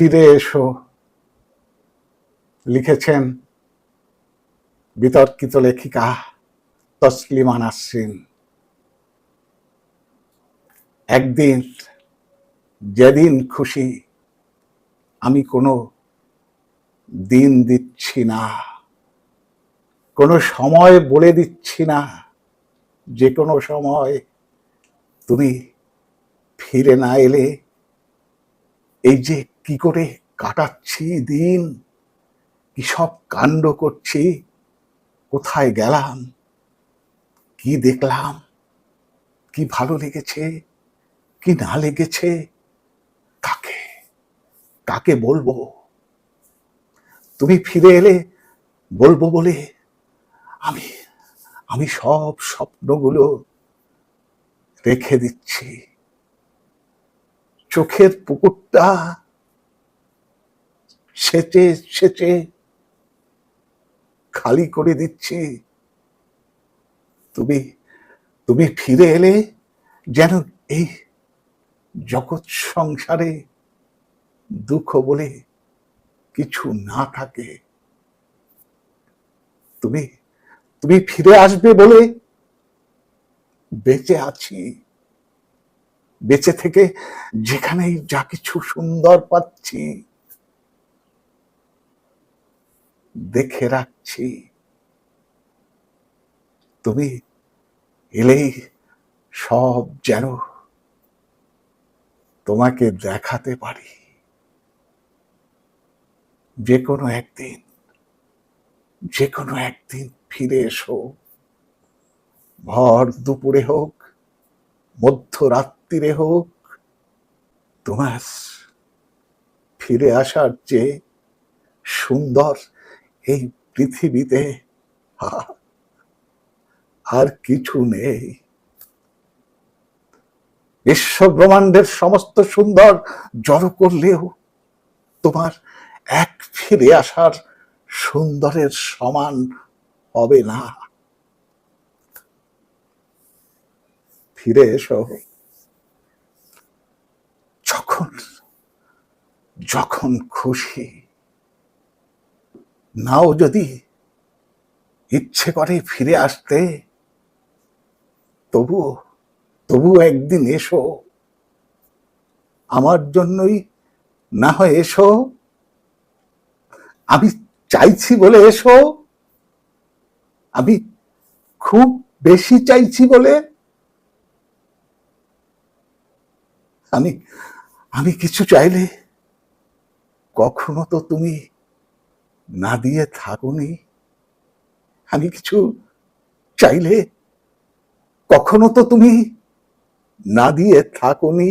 ফিরে এসো। লিখেছেন বিতর্কিত লেখিকা তসলিমা নাসরিন। একদিন যেদিন খুশি আমি কোনো দিন দিচ্ছি না, কোনো সময় বলে দিচ্ছি না, যে কোনো সময় তুমি ফিরে না এলে এই যে কি করে কাটাচ্ছি দিন? কি সব কাণ্ড করছি? কোথায় গেলাম? কি দেখলাম? কি ভালো লেগেছে? কি না লেগেছে? কাকে? কাকে বলব? তুমি ফিরে এলে বলব বলে আমি আমি সব স্বপ্নগুলো রেখে দিচ্ছি। চোখের পুকুরটা সেচে সেচে খালি করে দিচ্ছি। তুমি তুমি ফিরে এলে যেন এই জগৎ সংসারে দুঃখ বলে কিছু না থাকে। তুমি তুমি ফিরে আসবে বলে বেঁচে আছি। বেঁচে থেকে যেখানেই যা কিছু সুন্দর পাচ্ছি। দেখে রাখছি। তুমি এলেই সব যেন তোমাকে দেখাতে পারি। যে কোনো একদিন যে কোনো একদিন ফিরে এসো। ভর দুপুরে হোক, মধ্যরাত্রিরে হোক, তোমার ফিরে আসার চেয়ে সুন্দর এই পৃথিবীতে আর কিছু নেই। বিশ্ব ব্রহ্মাণ্ডের সমস্ত সুন্দর জড়ো করলেও তোমার এক ফিরে আসার সুন্দরের সমান হবে না। ফিরে এসো। যখন যখন খুশি নাও যদি ইচ্ছে করে ফিরে আসতে, তবুও তবু একদিন এসো। আমার জন্যই না হয় এসো। আমি চাইছি বলে এসো। আমি খুব বেশি চাইছি বলে আমি আমি কিছু চাইলে কখনো তো তুমি না দিয়ে থাকুনি আমি কিছু চাইলে কখনো তো তুমি না দিয়ে থাকুনি